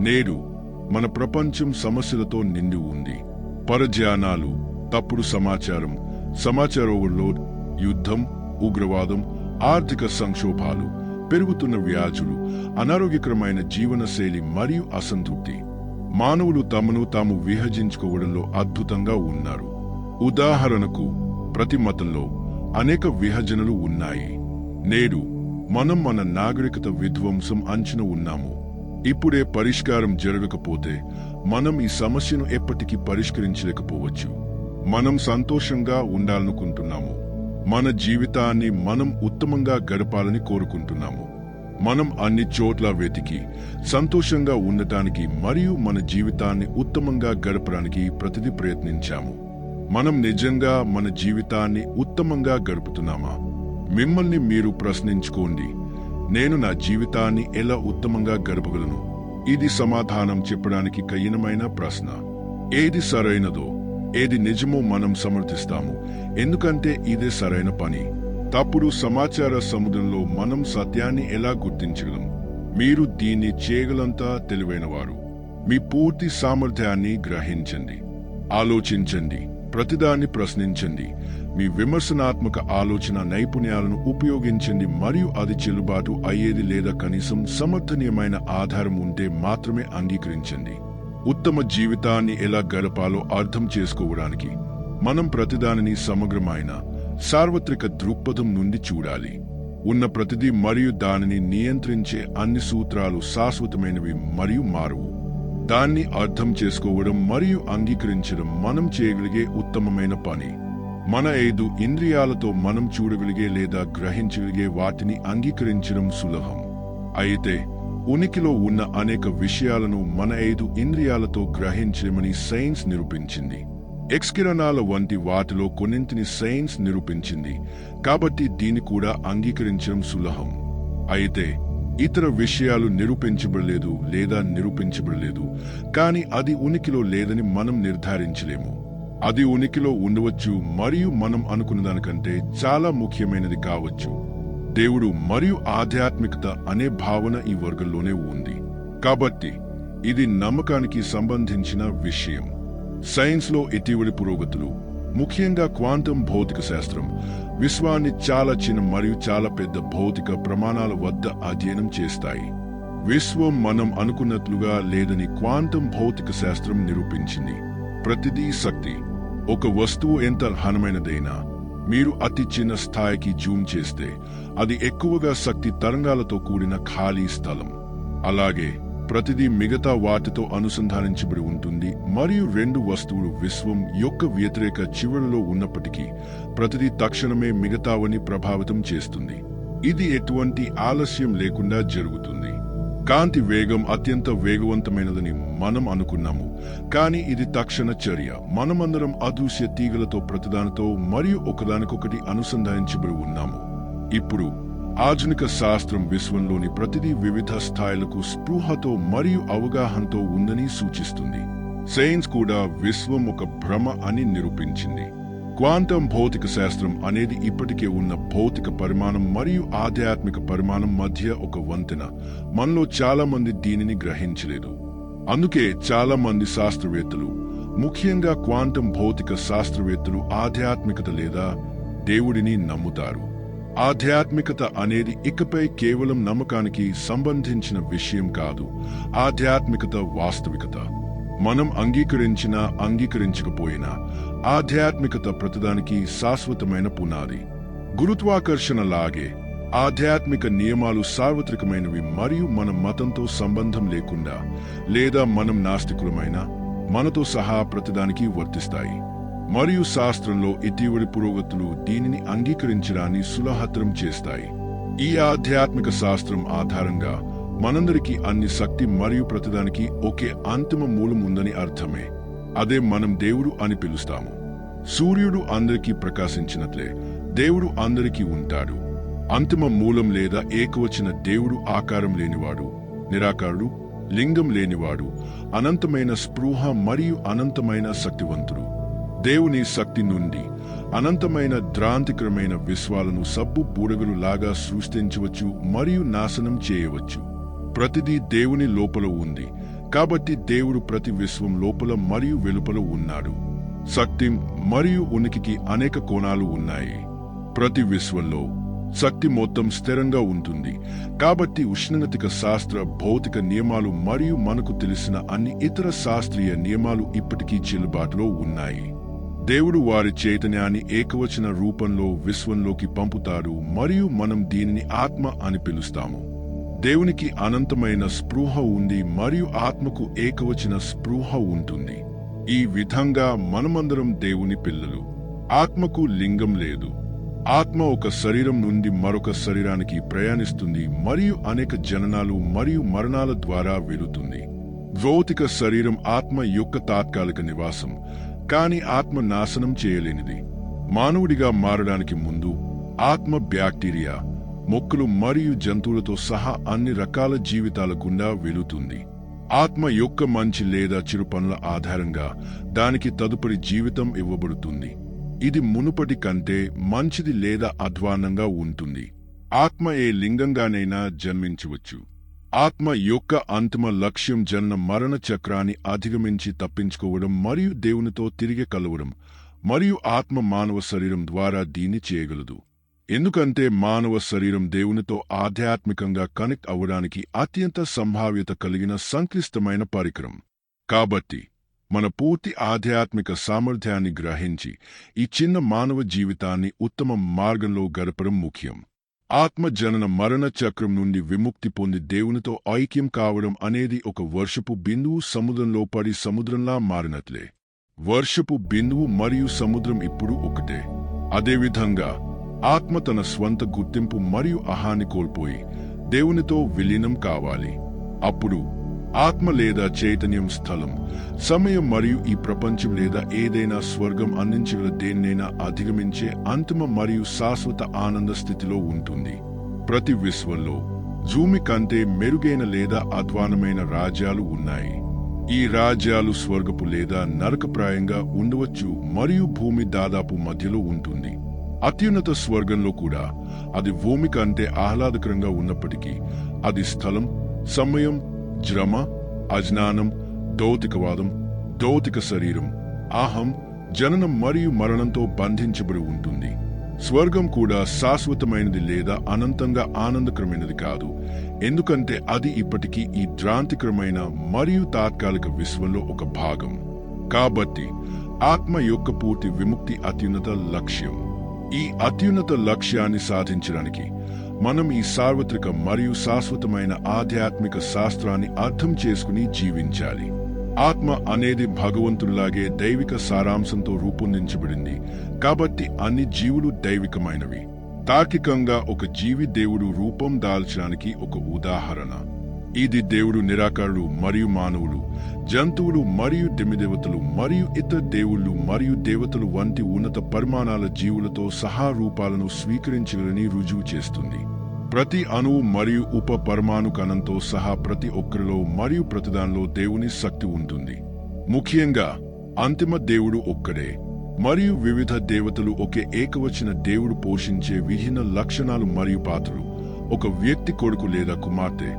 నేడు మన ప్రపంచం సమస్యలతో నిండి ఉంది. పరధ్యానాలు తప్పుడు సమాచారం సమాచార ఓవర్లోడ్ యుద్ధం ఉగ్రవాదం ఆర్థిక సంక్షోభాలు పెరుగుతున్న వ్యాధులు అనారోగ్యకరమైన జీవనశైలి మరియు అసంతృప్తి. మానవులు తమను తాము విభజించుకోవడంలో అద్భుతంగా ఉన్నారు. ఉదాహరణకు ప్రతి మతంలో అనేక విభజనలు ఉన్నాయి. నేడు మనం మన నాగరికత విధ్వంసం అంచున ఉన్నాము. ఇప్పుడే పరిష్కారం జరగకపోతే మనం ఈ సమస్యను ఎప్పటికీ పరిష్కరించలేకపోవచ్చు. మనం సంతోషంగా ఉండాలనుకుంటున్నాము. మన జీవితాన్ని మనం ఉత్తమంగా గడపాలని కోరుకుంటున్నాము. మనం అన్ని చోట్ల వెతికి సంతోషంగా ఉండటానికి మరియు మన జీవితాన్ని ఉత్తమంగా గడపడానికి ప్రతిదీ ప్రయత్నించాము. మనం నిజంగా మన జీవితాన్ని ఉత్తమంగా గడుపుతున్నామా? మిమ్మల్ని మీరు ప్రశ్నించుకోండి. నేను నా జీవితాన్ని ఎలా ఉత్తమంగా గడపగలను? ఇది సమాధానం చెప్పడానికి కఠినమైన ప్రశ్న. ఏది సరైనదో ఏది నిజమో మనం సమర్థిస్తాము. ఎందుకంటే ఇదే సరైన పని. తప్పుడు సమాచార సముద్రంలో మనం సత్యాన్ని ఎలా గుర్తించగలం? మీరు దీన్ని చేయగలంతా తెలివైనవారు. మీ పూర్తి సామర్థ్యాన్ని గ్రహించండి. ఆలోచించండి. ప్రతిదాన్ని ప్రశ్నించండి. మీ విమర్శనాత్మక ఆలోచన నైపుణ్యాలను ఉపయోగించండి మరియు అది చెల్లుబాటు అయ్యేది లేదా కనీసం సమర్థనీయమైన ఆధారం ఉంటే మాత్రమే అంగీకరించండి. ఉత్తమ జీవితాన్ని ఎలా గడపాలో అర్థం చేసుకోవడానికి మనం ప్రతిదానిని సమగ్రమైన సార్వత్రిక దృక్పథం నుండి చూడాలి. ఉన్న ప్రతిదీ మరియు దానిని నియంత్రించే అన్ని సూత్రాలు శాశ్వతమైనవి మరియు మారువు. దాన్ని అర్థం చేసుకోవడం మరియు అంగీకరించడం మనం చేయగలిగే ఉత్తమమైన పని. మన ఐదు ఇంద్రియాలతో మనం చూడగలిగే లేదా గ్రహించగలిగే వాటిని అంగీకరించడం సులభం. అయితే ఉనికిలో ఉన్న అనేక విషయాలను మన ఐదు ఇంద్రియాలతో గ్రహించమని సైన్స్ నిరూపించింది. ఎక్స్కిరణాల వంటి వాటిలో కొన్నింటిని సైన్స్ నిరూపించింది. కాబట్టి దీన్ని కూడా అంగీకరించడం సులభం. అయితే ఇతర విషయాలు నిరూపించబడలేదు లేదా నిరూపించబడలేదు. కానీ అది ఉనికిలో లేదని మనం నిర్ధారించలేము. అది ఉనికిలో ఉండవచ్చు మరియు మనం అనుకున్న దానికంటే చాలా ముఖ్యమైనది కావచ్చు. దేవుడు మరియు ఆధ్యాత్మికత అనే భావన ఈ వర్గంలోనే ఉంది. కాబట్టి ఇది నమ్మకానికి సంబంధించిన విషయం. సైన్స్లో ఇటీవలి పురోగతులు ముఖ్యంగా క్వాంటం భౌతిక శాస్త్రం విశ్వాన్ని చాలా చిన్న మరియు చాలా పెద్ద భౌతిక ప్రమాణాల వద్ద అధ్యయనం చేస్తాయి. విశ్వం మనం అనుకున్నట్లుగా లేదని క్వాంటం భౌతిక శాస్త్రం నిరూపించింది. ప్రతిదీ శక్తి ఒక వస్తువు ఎంత ఘనమైనదైనా మీరు అతి చిన్న స్థాయికి జూమ్ చేస్తే అది ఎక్కువగా శక్తి తరంగాలతో కూడిన ఖాళీ స్థలం. అలాగే ప్రతిదీ మిగతా వాటితో అనుసంధానించబడి ఉంటుంది మరియు రెండు వస్తువులు విశ్వం యొక్క వ్యతిరేక చివరలో ఉన్నప్పటికీ ప్రతిదీ తక్షణమే మిగతావని ప్రభావితం చేస్తుంది. ఇది ఎటువంటి ఆలస్యం లేకుండా జరుగుతుంది. కాంతి వేగం అత్యంత వేగవంతమైనదని మనం అనుకున్నాము. కానీ ఇది తక్షణ చర్య. మనమందరం అదృశ్య తీగలతో ప్రతిదానితో మరియు ఒకదానికొకటి అనుసంధానించబడి ఉన్నాము. ఇప్పుడు ఆధునిక శాస్త్రం విశ్వంలోని ప్రతిదీ వివిధ స్థాయిలకు స్పృహతో మరియు అవగాహనతో ఉందని సూచిస్తుంది. సైన్స్ కూడా విశ్వం ఒక భ్రమ అని నిరూపించింది. క్వాంటం భౌతిక శాస్త్రం అనేది ఇప్పటికే ఉన్న భౌతిక పరిమాణం మరియు ఆధ్యాత్మిక పరిమాణం మధ్య ఒక వంతెన. మనలో చాలా మంది దీనిని గ్రహించలేదు. అందుకే చాలా మంది శాస్త్రవేత్తలు ముఖ్యంగా క్వాంటం భౌతిక శాస్త్రవేత్తలు ఆధ్యాత్మికత లేదా దేవుడిని నమ్ముతారు. ఆధ్యాత్మికత అనేది ఇకపై కేవలం నమ్మకానికి సంబంధించిన విషయం కాదు ఆధ్యాత్మికత వాస్తవికత. మనం అంగీకరించినా అంగీకరించకపోయినా ఆధ్యాత్మికత ప్రతిదానికి శాశ్వతమైన పునాది. గురుత్వాకర్షణ లాగే ఆధ్యాత్మిక నియమాలు సార్వత్రికమైనవి మరియు మన మతంతో సంబంధం లేకుండా లేదా మనం నాస్తికులమైన మనతో సహా ప్రతిదానికి వర్తిస్తాయి. మరియు శాస్త్రంలో ఇటీవలి పురోగతులు దీనిని అంగీకరించడాన్ని సులహతరం చేస్తాయి. ఈ ఆధ్యాత్మిక శాస్త్రం ఆధారంగా మనందరికీ అన్ని శక్తి మరియు ప్రతిదానికి ఒకే అంతిమ మూలం ఉందని అర్థమే. అదే మనం దేవుడు అని పిలుస్తాము. సూర్యుడు అందరికీ ప్రకాశించినట్లే దేవుడు అందరికీ ఉంటాడు. అంతిమ మూలం లేదా ఏకవచన దేవుడు ఆకారం లేనివాడు నిరాకారుడు లింగం లేనివాడు అనంతమైన స్పృహ మరియు అనంతమైన శక్తివంతుడు. దేవుని శక్తి నుండి అనంతమైన ద్రాంతికరమైన విశ్వాలను సబ్బు బూడగలు లాగా సృష్టించవచ్చు మరియు నాశనం చేయవచ్చు. ప్రతిదీ దేవుని లోపల ఉంది. కాబట్టి దేవుడు ప్రతి విశ్వం లోపల మరియు వెలుపల ఉన్నాడు. శక్తి మరియు ఉనికికి అనేక కోణాలు ఉన్నాయి. ప్రతి విశ్వంలో శక్తి మొత్తం స్థిరంగా ఉంటుంది. కాబట్టి ఉష్ణగతిక శాస్త్ర భౌతిక నియమాలు మరియు మనకు తెలిసిన అన్ని ఇతర శాస్త్రీయ నియమాలు ఇప్పటికీ చెల్లుబాటులో ఉన్నాయి. దేవుడు వారి చైతన్యాన్ని ఏకవచన రూపంలో విశ్వంలోకి పంపుతాడు మరియు మనం దీనిని ఆత్మ అని పిలుస్తాము. దేవునికి అనంతమైన స్పృహ ఉంది మరియు ఆత్మకు ఏకవచన స్పృహ ఉంటుంది. ఈ విధంగా మనమందరం దేవుని పిల్లలు. ఆత్మకు లింగం లేదు. ఆత్మ ఒక శరీరం నుండి మరొక శరీరానికి ప్రయాణిస్తుంది మరియు అనేక జననాలు మరియు మరణాల ద్వారా వెలుతుంది. భౌతిక శరీరం ఆత్మ యొక్క తాత్కాలిక నివాసం కాని ఆత్మ నాశనం చేయలేనిది. మానవుడిగా మారడానికి ముందు ఆత్మ బ్యాక్టీరియా మొక్కలు మరియు జంతువులతో సహా అన్ని రకాల జీవితాల గుండా వెళుతుంది. ఆత్మ యొక్క మంచి లేదా చిరు పనుల ఆధారంగా దానికి తదుపరి జీవితం ఇవ్వబడుతుంది. ఇది మునుపటి కంటే మంచిది లేదా అధ్వానంగా ఉంటుంది. ఆత్మ ఏ లింగంగానైనా జన్మించవచ్చు. ఆత్మ యొక్క అంతిమ లక్ష్యం జన్మ మరణ చక్రాన్ని అధిగమించి తప్పించుకోవడం మరియు దేవునితో తిరిగి కలవడం మరియు ఆత్మ మానవ శరీరం ద్వారా దీన్ని చేయగలదు. ఎందుకంటే మానవ శరీరం దేవునితో ఆధ్యాత్మికంగా కనెక్ట్ అవ్వడానికి అత్యంత సంభావ్యత కలిగిన సంక్లిష్టమైన పరికరం. కాబట్టి మన పూర్తి ఆధ్యాత్మిక సామర్థ్యాన్ని గ్రహించి ఈ చిన్న మానవ జీవితాన్ని ఉత్తమ మార్గంలో గడపడం ముఖ్యం. ఆత్మజనన మరణ చక్రం నుండి విముక్తి పొంది దేవునితో ఐక్యం కావడం అనేది ఒక వర్షపు బిందువు సముద్రంలో పడి సముద్రంలా మారినట్లే. వర్షపు బిందువు మరియు సముద్రం ఇప్పుడు ఒకటే. అదేవిధంగా ఆత్మ తన స్వంత గుర్తింపు మరియు అహాన్ని కోల్పోయి దేవునితో విలీనం కావాలి. అప్పుడు ఆత్మ లేదా చైతన్యం స్థలం సమయం మరియు ఈ ప్రపంచం లేదా ఏదైనా స్వర్గం అందించగల దేన్నైనా అధిగమించే అంతిమ మరియు శాశ్వత ఆనంద స్థితిలో ఉంటుంది. ప్రతి విశ్వంలో భూమి కంటే మెరుగైన లేదా అధ్వానమైన రాజ్యాలు ఉన్నాయి. ఈ రాజ్యాలు స్వర్గపు లేదా నరకప్రాయంగా ఉండవచ్చు మరియు భూమి దాదాపు మధ్యలో ఉంటుంది. అత్యున్నత స్వర్గంలో కూడా అది భూమి కంటే ఆహ్లాదకరంగా ఉన్నప్పటికీ అది స్థలం సమయం జ్రమ అజ్ఞానం దౌతికవాదం దౌతిక శరీరం ఆహం జననం మరియు మరణంతో బంధించబడి ఉంటుంది. స్వర్గం కూడా శాశ్వతమైనది లేదా అనంతంగా ఆనందకరమైనది కాదు. ఎందుకంటే అది ఇప్పటికీ ఈ ద్రాంతికరమైన మరియు తాత్కాలిక విశ్వంలో ఒక భాగం. కాబట్టి ఆత్మ యొక్క పూర్తి విముక్తి అత్యున్నత లక్ష్యం. ఈ అత్యున్నత లక్ష్యాన్ని సాధించడానికి మనం ఈ సార్వత్రిక మరియు శాశ్వతమైన ఆధ్యాత్మిక శాస్త్రాన్ని అర్థం చేసుకుని జీవించాలి. ఆత్మ అనేది భగవంతుడిలాగే దైవిక సారాంశంతో రూపొందించబడింది. కాబట్టి అన్ని జీవులు దైవికమైనవి. తార్కికంగా ఒక జీవి దేవుడు రూపం దాల్చడానికి ఒక ఉదాహరణ. ఇది దేవుడు నిరాకారుడు మరియు మానవులు జంతువులు మరియు దిమిదేవతలు మరియు ఇతర దేవుళ్ళు మరియు దేవతలు వంటి ఉన్నత పరిమాణాల జీవులతో సహా రూపాలను స్వీకరించగలని రుజువు చేస్తుంది. ప్రతి అణువు మరియు ఉప పరమాణు కణంతో సహా ప్రతి ఒక్కరిలో మరియు ప్రతిదానిలో దేవుని శక్తి ఉంటుంది. ముఖ్యంగా అంతిమ దేవుడు ఒక్కడే మరియు వివిధ దేవతలు ఒకే ఏకవచన దేవుడు పోషించే విభిన్న లక్షణాలు మరియు పాత్రలు. ఒక వ్యక్తి కొడుకు లేదా కుమార్తె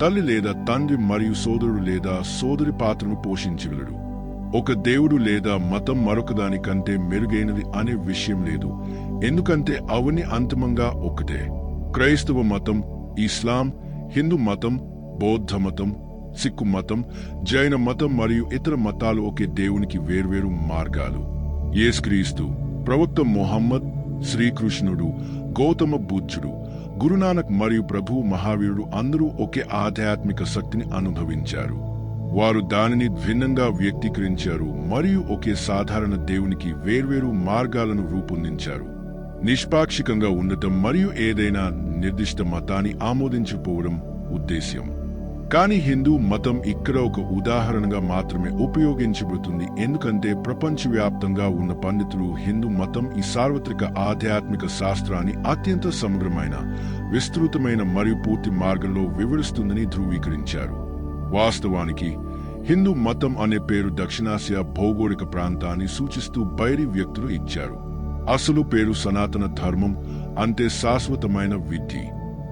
తల్లి లేదా తండ్రి మరియు సోదరుడు లేదా సోదరి పాత్రను పోషించగలడు ఒక దేవుడు లేదా మతం మరొకదాని కంటే మెరుగైనది అనే విషయం లేదు. ఎందుకంటే అవని అంతిమంగా ఒకటే క్రైస్తవ మతం ఇస్లాం హిందూ మతం బౌద్ధ మతం సిక్కు మతం జైన మతం మరియు ఇతర మతాలు ఒకే దేవునికి వేర్వేరు మార్గాలు. యేసుక్రీస్తు ప్రవక్త మొహమ్మద్ శ్రీకృష్ణుడు గౌతమ బుద్ధుడు గురునానక్ మరియు ప్రభు మహావీరుడు అందరూ ఒకే ఆధ్యాత్మిక శక్తిని అనుభవించారు. వారు దానిని భిన్నంగా వ్యక్తీకరించారు మరియు ఒకే సాధారణ దేవునికి వేర్వేరు మార్గాలను రూపొందించారు. నిష్పాక్షికంగా ఉండటం మరియు ఏదైనా నిర్దిష్ట మతాన్ని ఆమోదించకపోవడం ఉద్దేశ్యం. కానీ హిందూ మతం ఇక్కడ ఒక ఉదాహరణగా మాత్రమే ఉపయోగించబడుతుంది. ఎందుకంటే ప్రపంచవ్యాప్తంగా ఉన్న పండితులు హిందూ మతం ఈ సార్వత్రిక ఆధ్యాత్మిక శాస్త్రాన్ని అత్యంత సమగ్రమైన విస్తృతమైన మరియు పూర్తి మార్గంలో వివరిస్తుందని ధృవీకరించారు. వాస్తవానికి హిందూ మతం అనే పేరు దక్షిణాసియా భౌగోళిక ప్రాంతాన్ని సూచిస్తూ బైరి వ్యక్తులు ఇచ్చారు. అసలు పేరు సనాతన ధర్మం అంటే శాశ్వతమైన విద్ధి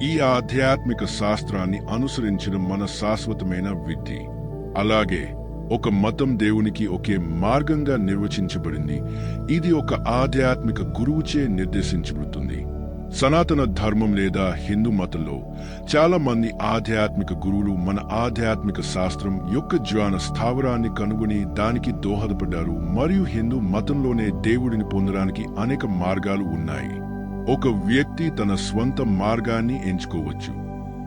ఈ ఆధ్యాత్మిక శాస్త్రాన్ని అనుసరించడం మన శాశ్వతమైన విధి. అలాగే ఒక మతం దేవునికి ఒకే మార్గంగా నిర్వచించబడింది. ఇది ఒక ఆధ్యాత్మిక గురువుచే నిర్దేశించబడుతుంది. సనాతన ధర్మం లేదా హిందూ మతంలో చాలా మంది ఆధ్యాత్మిక గురువులు మన ఆధ్యాత్మిక శాస్త్రం యొక్క జ్ఞాన స్థావరాన్ని కనుగొని దానికి దోహదపడ్డారు. మరియు హిందూ మతంలోనే దేవుడిని పొందడానికి అనేక మార్గాలు ఉన్నాయి. ఒక వ్యక్తి తన స్వంత మార్గాన్ని ఎంచుకోవచ్చు.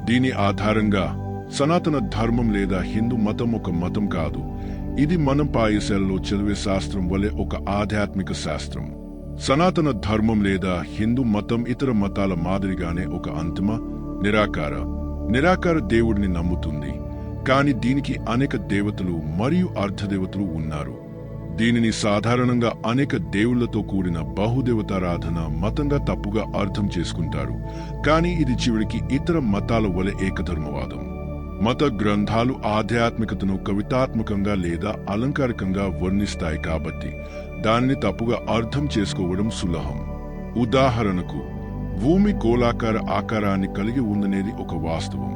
దీని ఆధారంగా సనాతన ధర్మం లేదా హిందూ మతం ఒక మతం కాదు. ఇది మనం పాయశాలలో చదివే శాస్త్రం వలె ఒక ఆధ్యాత్మిక శాస్త్రం. సనాతన ధర్మం లేదా హిందూ మతం ఇతర మతాల మాదిరిగానే ఒక అంతిమ నిరాకార. నిరాకార దేవుడిని నమ్ముతుంది. కాని దీనికి అనేక దేవతలు మరియు అర్ధదేవతలు ఉన్నారు. దీనిని సాధారణంగా అనేక దేవుళ్ళతో కూడిన బహుదేవతారాధన మతంగా తప్పుగా అర్థం చేసుకుంటారు. కానీ ఇది చివరికి ఇతర మతాల వలె ఏకధర్మవాదం. మత గ్రంథాలు ఆధ్యాత్మికతను కవితాత్మకంగా లేదా అలంకారికంగా వర్ణిస్తాయి కాబట్టి దానిని తప్పుగా అర్థం చేసుకోవడం సులభం. ఉదాహరణకు భూమి గోళాకార ఆకారాన్ని కలిగి ఉందనేది ఒక వాస్తవం.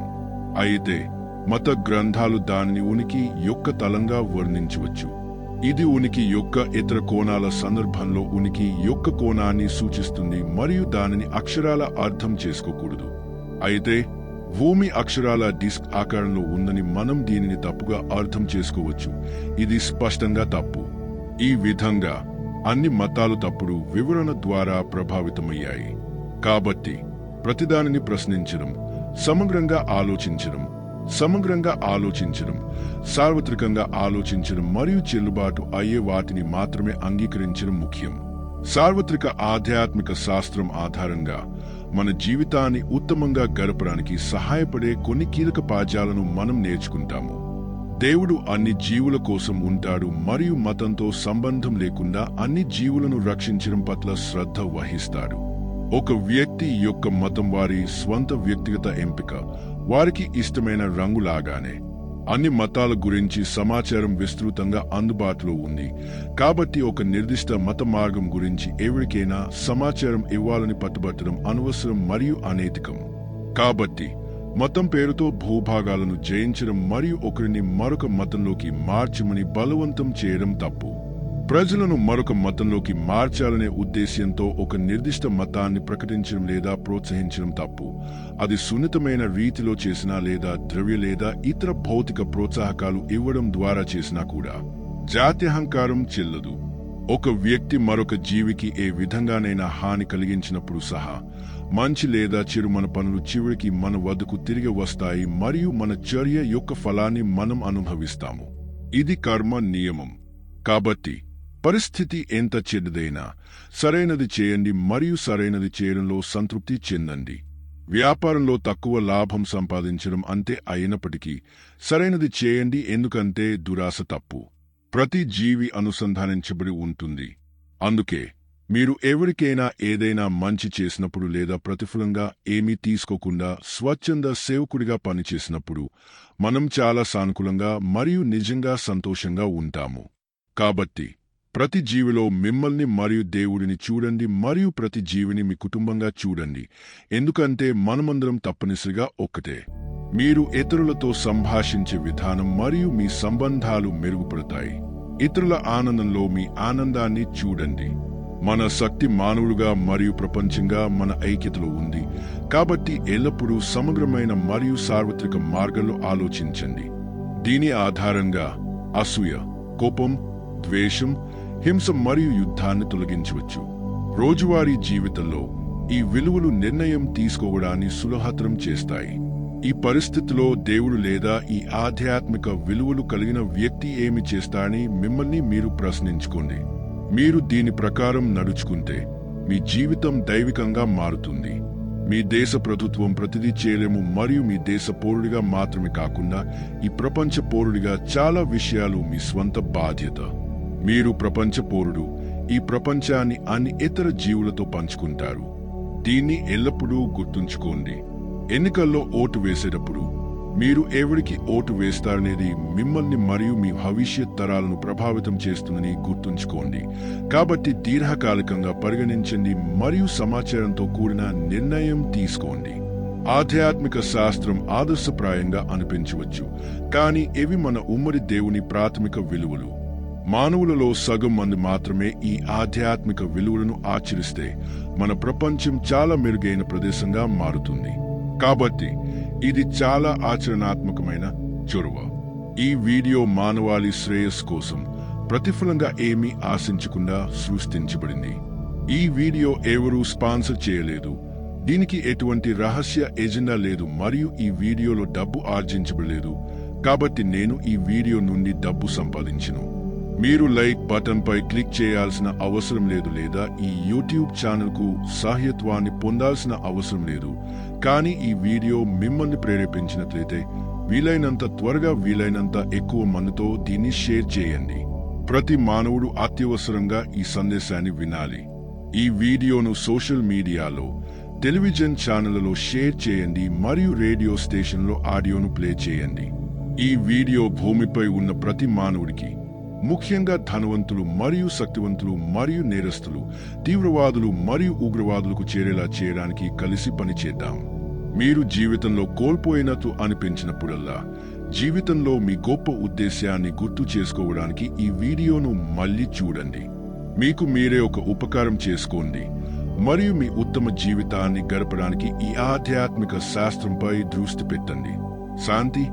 అయితే మత గ్రంథాలు దానిని ఉనికి యొక్క తలంగా వర్ణించవచ్చు. ఇది ఉనికి యొక్క ఇతర కోణాల సందర్భంలో ఉనికి యొక్క కోణాన్ని సూచిస్తుంది మరియు దానిని అక్షరాల అర్థం చేసుకోకూడదు. అయితే భూమి అక్షరాల డిస్క్ ఆకారంలో ఉందని మనం దీనిని తప్పుగా అర్థం చేసుకోవచ్చు. ఇది స్పష్టంగా తప్పు. ఈ విధంగా అన్ని మతాలు తప్పుడు వివరణ ద్వారా ప్రభావితమయ్యాయి. కాబట్టి ప్రతిదానిని ప్రశ్నించడం సమగ్రంగా ఆలోచించడం సమగ్రంగా ఆలోచించడం సార్వత్రికంగా ఆలోచించడం మరియు చెల్లుబాటు అయ్యే వాటిని మాత్రమే అంగీకరించడం ముఖ్యం. సార్వత్రిక ఆధ్యాత్మిక శాస్త్రం ఆధారంగా మన జీవితాన్ని ఉత్తమంగా గడపడానికి సహాయపడే కొన్ని కీలక పాఠాలను మనం నేర్చుకుంటాము. దేవుడు అన్ని జీవుల కోసం ఉంటాడు మరియు మతంతో సంబంధం లేకుండా అన్ని జీవులను రక్షించడం పట్ల శ్రద్ధ వహిస్తాడు. ఒక వ్యక్తి యొక్క మతం వారి స్వంత వ్యక్తిగత ఎంపిక వారికి ఇష్టమైన రంగులాగానే అన్ని మతాల గురించి సమాచారం విస్తృతంగా అందుబాటులో ఉంది. కాబట్టి ఒక నిర్దిష్ట మత మార్గం గురించి ఎవరికైనా సమాచారం ఇవ్వాలని పట్టుబట్టడం అనవసరం మరియు అనైతికం. కాబట్టి మతం పేరుతో భూభాగాలను జయించడం మరియు ఒకరిని మరొక మతంలోకి మార్చమని బలవంతం చేయడం తప్పు. ప్రజలను మరొక మతంలోకి మార్చాలనే ఉద్దేశ్యంతో ఒక నిర్దిష్ట మతాన్ని ప్రకటించడం లేదా ప్రోత్సహించడం తప్పు. అది సున్నితమైన రీతిలో చేసినా లేదా ద్రవ్య లేదా ఇతర భౌతిక ప్రోత్సాహకాలు ఇవ్వడం ద్వారా చేసినా కూడా. జాత్యహంకారం చెల్లదు. ఒక వ్యక్తి మరొక జీవికి ఏ విధంగానైనా హాని కలిగించినప్పుడు సహా మంచి లేదా చెడు మన పనులు చివరికి మన వద్దకు తిరిగి వస్తాయి మరియు మన చర్య యొక్క ఫలాన్ని మనం అనుభవిస్తాము. ఇది కర్మ నియమం. కాబట్టి పరిస్థితి ఎంత చెడ్డదైనా సరైనది చేయండి మరియు సరైనది చేయడంలో సంతృప్తి చెందండి. వ్యాపారంలో తక్కువ లాభం సంపాదించడం అంతే అయినప్పటికీ సరైనది చేయండి ఎందుకంటే దురాశ తప్పు. ప్రతి జీవి అనుసంధానించబడి ఉంటుంది. అందుకే మీరు ఎవరికైనా ఏదైనా మంచి చేసినప్పుడు లేదా ప్రతిఫలంగా ఏమీ తీసుకోకుండా స్వచ్ఛంద సేవకుడిగా పనిచేసినప్పుడు మనం చాలా సానుకూలంగా మరియు నిజంగా సంతోషంగా ఉంటాము. కాబట్టి ప్రతి జీవిలో మిమ్మల్ని మరియు దేవుడిని చూడండి మరియు ప్రతి జీవిని మీ కుటుంబంగా చూడండి. ఎందుకంటే మనమందరం తప్పనిసరిగా ఒక్కటే. మీరు ఇతరులతో సంభాషించే విధానం మరియు మీ సంబంధాలు మెరుగుపడతాయి. ఇతరుల ఆనందంలో మీ ఆనందాన్ని చూడండి. మన శక్తి మానవులుగా మరియు ప్రపంచంగా మన ఐక్యతలో ఉంది. కాబట్టి ఎల్లప్పుడూ సమగ్రమైన మరియు సార్వత్రిక మార్గంలో ఆలోచించండి. దీని ఆధారంగా అసూయ కోపం ద్వేషం హింస మరియు యుద్ధాన్ని తొలగించవచ్చు. రోజువారీ జీవితంలో ఈ విలువలు నిర్ణయం తీసుకోవడాన్ని సులభతరం చేస్తాయి. ఈ పరిస్థితిలో దేవుడు లేదా ఈ ఆధ్యాత్మిక విలువలు కలిగిన వ్యక్తి ఏమి చేస్తాడని మిమ్మల్ని మీరు ప్రశ్నించుకోండి. మీరు దీని ప్రకారం నడుచుకుంటే మీ జీవితం దైవికంగా మారుతుంది. మీ దేశ ప్రభుత్వం ప్రతిదీ చేయలేము మరియు మీ దేశ పౌరుడిగా మాత్రమే కాకుండా ఈ ప్రపంచ పౌరుడిగా చాలా విషయాలు మీ స్వంత బాధ్యత. మీరు ప్రపంచ పౌరుడు ఈ ప్రపంచాన్ని అన్ని ఇతర జీవులతో పంచుకుంటారు. దీన్ని ఎల్లప్పుడూ గుర్తుంచుకోండి. ఎన్నికల్లో ఓటు వేసేటప్పుడు మీరు ఎవరికి ఓటు వేస్తారనేది మిమ్మల్ని మరియు మీ భవిష్యత్ తరాలను ప్రభావితం చేస్తుందని గుర్తుంచుకోండి. కాబట్టి దీర్ఘకాలికంగా పరిగణించండి మరియు సమాచారంతో కూడిన నిర్ణయం తీసుకోండి. ఆధ్యాత్మిక శాస్త్రం ఆదర్శప్రాయంగా అనిపించవచ్చు. కానీ ఇవి మన ఉమ్మడి దేవుని ప్రాథమిక విలువలు. మానవులలో సగం మంది మాత్రమే ఈ ఆధ్యాత్మిక విలువలను ఆచరిస్తే మన ప్రపంచం చాలా మెరుగైన ప్రదేశంగా మారుతుంది. కాబట్టి ఇది చాలా ఆచరణాత్మకమైన చొరవ. ఈ వీడియో మానవాళి శ్రేయస్ కోసం ప్రతిఫలంగా ఏమీ ఆశించకుండా సృష్టించబడింది. ఈ వీడియో ఎవరూ స్పాన్సర్ చేయలేదు. దీనికి ఎటువంటి రహస్య ఎజెండా లేదు మరియు ఈ వీడియోలో డబ్బు ఆర్జించబడలేదు. కాబట్టి నేను ఈ వీడియో నుండి డబ్బు సంపాదించను. మీరు లైక్ బటన్పై క్లిక్ చేయాల్సిన అవసరం లేదు లేదా ఈ యూట్యూబ్ ఛానల్కు సాహ్యత్వాన్ని పొందాల్సిన అవసరం లేదు. కానీ ఈ వీడియో మిమ్మల్ని ప్రేరేపించినట్లయితే వీలైనంత త్వరగా వీలైనంత ఎక్కువ మందితో దీన్ని షేర్ చేయండి. ప్రతి మానవుడు అత్యవసరంగా ఈ సందేశాన్ని వినాలి. ఈ వీడియోను సోషల్ మీడియాలో టెలివిజన్ ఛానళ్ళలో షేర్ చేయండి మరియు రేడియో స్టేషన్లో ఆడియోను ప్లే చేయండి. ఈ వీడియో భూమిపై ఉన్న ప్రతి మానవుడికి ముఖ్యంగా ధనవంతులు మరియు శక్తివంతులు మరియు నేరస్తులు తీవ్రవాదులు మరియు ఉగ్రవాదులకు చేరేలా చేయడానికి కలిసి పనిచేద్దాం. మీరు జీవితంలో కోల్పోయినట్టు అనిపించినప్పుడల్లా జీవితంలో మీ గొప్ప ఉద్దేశ్యాన్ని గుర్తు చేసుకోవడానికి ఈ వీడియోను మళ్ళీ చూడండి. మీకు మీరే ఒక ఉపకారం చేసుకోండి. మరియు మీ ఉత్తమ జీవితాన్ని గడపడానికి ఈ ఆధ్యాత్మిక శాస్త్రంపై దృష్టి పెట్టండి. శాంతి.